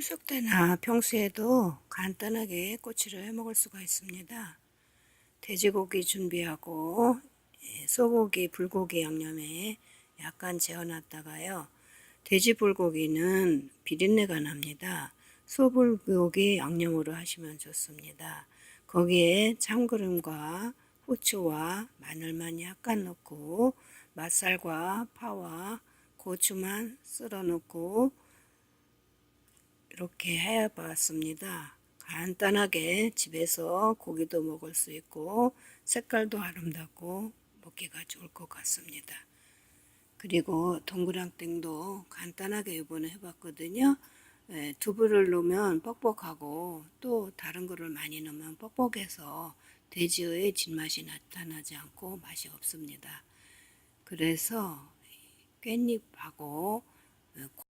추석 때나 평소에도 간단하게 꼬치를 해 먹을 수가 있습니다. 돼지고기 준비하고 예, 소고기, 불고기 양념에 약간 재워놨다가요. 돼지 불고기는 비린내가 납니다. 소불고기 양념으로 하시면 좋습니다. 거기에 참기름과 후추와 마늘만 약간 넣고 맛살과 파와 고추만 썰어 넣고 이렇게 해봤습니다. 간단하게 집에서 고기도 먹을 수 있고 색깔도 아름답고 먹기가 좋을 것 같습니다. 그리고 동그랑땡도 간단하게 이번에 해봤거든요. 예, 두부를 넣으면 뻑뻑하고 또 다른 거를 많이 넣으면 뻑뻑해서 돼지의 진맛이 나타나지 않고 맛이 없습니다. 그래서 깻잎하고